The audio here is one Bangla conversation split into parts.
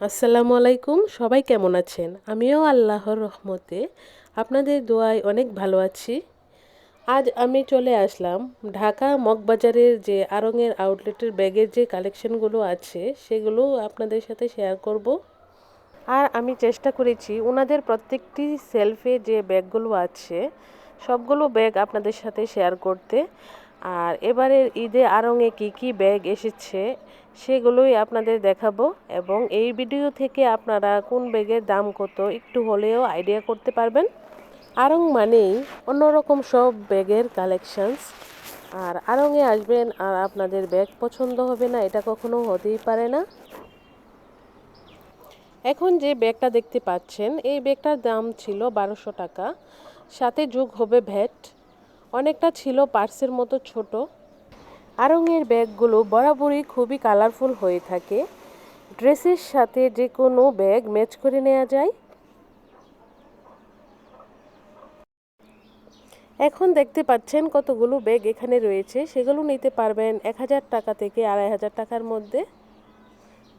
আসসালামু আলাইকুম, সবাই কেমন আছেন? আমিও আল্লাহর রহমতে আপনাদের দোয়ায় অনেক ভালো আছি। আজ আমি চলে আসলাম ঢাকা মগবাজারের যে আরঙের আউটলেটের ব্যাগের যে কালেকশনগুলো আছে, সেগুলো আপনাদের সাথে শেয়ার করব। আর আমি চেষ্টা করেছি ওনাদের প্রত্যেকটি সেলফে যে ব্যাগগুলো আছে, সবগুলো ব্যাগ আপনাদের সাথে শেয়ার করতে। আর এবারের ঈদে আরঙে কি কি ব্যাগ এসেছে সেগুলোই আপনাদের দেখাবো এবং এই ভিডিও থেকে আপনারা কোন ব্যাগের দাম কত একটু হলেও আইডিয়া করতে পারবেন। আরং মানেই অন্যরকম সব ব্যাগের কালেকশানস। আর আরঙে আসবেন আর আপনাদের ব্যাগ পছন্দ হবে না, এটা কখনো হতেই পারে না। এখন যে ব্যাগটা দেখতে পাচ্ছেন, এই ব্যাগটার দাম ছিল বারোশো টাকা, সাথে যোগ হবে ভ্যাট। অনেকটা ছিল পার্সের মতো ছোট। আরঙের ব্যাগগুলো বরাবরই খুবই কালারফুল হয়ে থাকে। ড্রেসের সাথে যে কোনো ব্যাগ ম্যাচ করে নেওয়া যায়। এখন দেখতে পাচ্ছেন কতগুলো ব্যাগ এখানে রয়েছে। সেগুলো নিতে পারবেন এক হাজার টাকা থেকে আড়াই হাজার টাকার মধ্যে।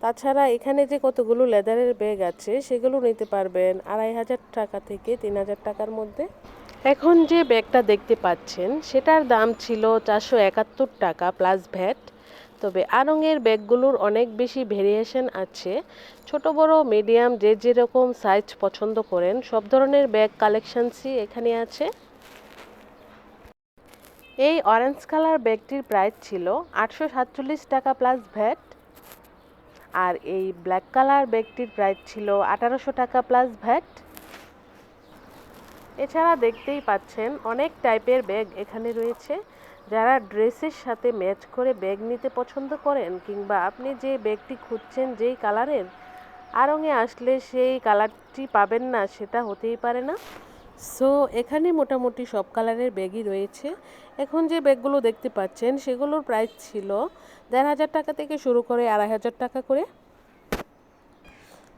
তাছাড়া এখানে যে কতগুলো লেদারের ব্যাগ আছে, সেগুলো নিতে পারবেন আড়াই হাজার টাকা থেকে তিন হাজার টাকার মধ্যে। এখন যে ব্যাগটা দেখতে পাচ্ছেন, সেটার দাম ছিল চারশো একাত্তর টাকা প্লাস ভ্যাট তবে আরঙের ব্যাগগুলোর অনেক বেশি ভেরিয়েশন আছে। ছোট, বড় মিডিয়াম যে যেরকম সাইজ পছন্দ করেন, সব ধরনের ব্যাগ কালেকশানসই এখানে আছে। এই অরেঞ্জ কালার ব্যাগটির প্রাইস ছিল আটশো সাতচল্লিশ টাকা প্লাস ভ্যাট আর এই ব্ল্যাক কালার ব্যাগটির প্রাইস ছিল আঠারোশো টাকা প্লাস ভ্যাট এছাড়া দেখতেই পাচ্ছেন অনেক টাইপের ব্যাগ এখানে রয়েছে। যারা ড্রেসের সাথে ম্যাচ করে ব্যাগ নিতে পছন্দ করেন কিংবা আপনি যে ব্যাগটি খুঁজছেন যেই কালারের আরঙে আসলে সেই কালারটি পাবেন না, সেটা হতেই পারে না। সো, এখানে মোটামুটি সব কালারের ব্যাগই রয়েছে। এখন যে ব্যাগগুলো দেখতে পাচ্ছেন, সেগুলোর প্রাইস ছিল দেড় হাজার টাকা থেকে শুরু করে আড়াই হাজার টাকা করে।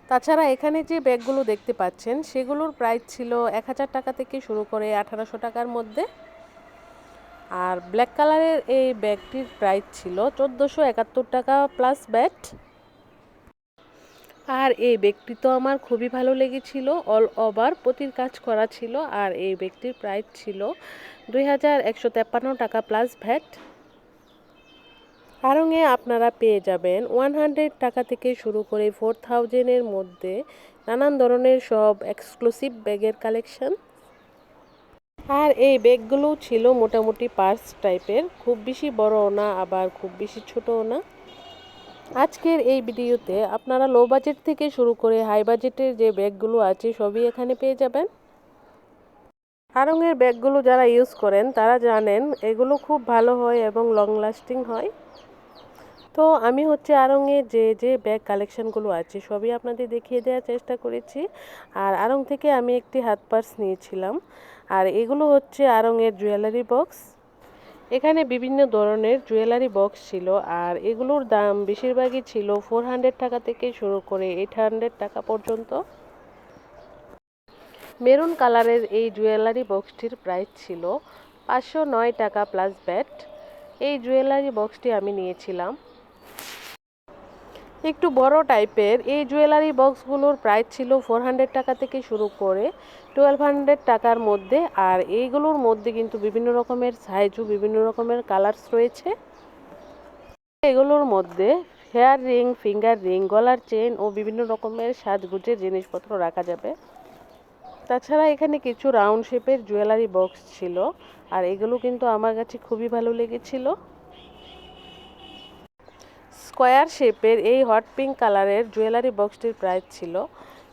তাছাড়া এখানে যে ব্যাগগুলো দেখতে পাচ্ছেন, সেগুলোর প্রাইস ছিল এক হাজার টাকা থেকে শুরু করে আঠারোশো টাকার মধ্যে। আর ব্ল্যাক কালারের এই ব্যাগটির প্রাইস ছিল চোদ্দোশো একাত্তর টাকা প্লাস ব্যাট আর এই ব্যাগটি তো আমার খুবই ভালো লেগেছিল অল ওভার প্রতির কাজ করা ছিল। আর এই ব্যাগটির প্রাইস ছিল দুই টাকা প্লাস ভ্যাট আরঙে আপনারা পেয়ে যাবেন ওয়ান হান্ড্রেড টাকা থেকে শুরু করে ফোর থাউজেন্ডের মধ্যে নানান ধরনের সব এক্সক্লুসিভ ব্যাগের কালেকশন আর এই ব্যাগগুলো ছিল মোটামুটি পার্স টাইপের, খুব বেশি বড়ও না, আবার খুব বেশি ছোটও না। আজকের এই ভিডিওতে আপনারা লো বাজেট থেকে শুরু করে হাই বাজেটের যে ব্যাগগুলো আছে সবই এখানে পেয়ে যাবেন। আরঙের ব্যাগগুলো যারা ইউজ করেন তারা জানেন এগুলো খুব ভালো হয় এবং লং লাস্টিং হয়। তো আমি হচ্ছে আড়ংয়ে যে যে ব্যাগ কালেকশানগুলো আছে, সবই আপনাদের দেখিয়ে দেওয়ার চেষ্টা করেছি। আর আড়ং থেকে আমি একটি হাত পার্স নিয়েছিলাম। আর এগুলো হচ্ছে আড়ংয়ের জুয়েলারি বক্স এখানে বিভিন্ন ধরনের জুয়েলারি বক্স ছিল। আর এগুলোর দাম বেশিরভাগই ছিল ফোর হান্ড্রেড টাকা থেকে শুরু করে এইট হান্ড্রেড টাকা পর্যন্ত। মেরুন কালারের এই জুয়েলারি বক্সটির প্রাইস ছিল পাঁচশো নয় টাকা প্লাস ব্যাট এই জুয়েলারি বক্সটি আমি নিয়েছিলাম। একটু বড় টাইপের। এই জুয়েলারি বক্সগুলোর প্রাইস ছিল ফোর হান্ড্রেড টাকা থেকে শুরু করে টুয়েলভ হান্ড্রেড টাকার মধ্যে। আর এইগুলোর মধ্যে কিন্তু বিভিন্ন রকমের সাইজও বিভিন্ন রকমের কালার্স রয়েছে। এগুলোর মধ্যে হেয়ার রিং, ফিঙ্গার রিং, গলার চেন ও বিভিন্ন রকমের সাজগুজের জিনিসপত্র রাখা যাবে। তাছাড়া এখানে কিছু রাউন্ড শেপের জুয়েলারি বক্স ছিল। আর এগুলো কিন্তু আমার কাছে খুবই ভালো লেগেছিল। স্কোয়ার শেপের এই হট পিঙ্ক কালারের জুয়েলারি বক্সটির প্রাইস ছিল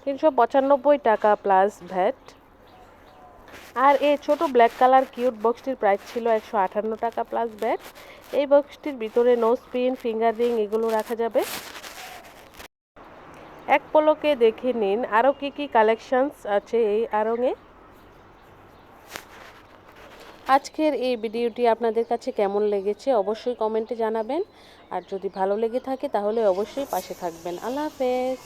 তিনশো পঁচানব্বই টাকা প্লাস ভ্যাট। আর এই ছোট ব্ল্যাক কালার কিউট বক্সটির প্রাইস ছিল একশো আটান্ন টাকা প্লাস ভ্যাট। এই বক্সটির ভিতরে নো স্পিন ফিঙ্গার রিং এগুলো রাখা যাবে। এক পলকে দেখে নিন আরও কি কি কালেকশানস আছে এই আরঙে। আজকের এই ভিডিওটি আপনাদের কাছে কেমন লেগেছে অবশ্যই কমেন্টে জানাবেন। আর যদি ভালো লেগে থাকে তাহলে অবশ্যই পাশে থাকবেন। আল্লাহ হাফেজ।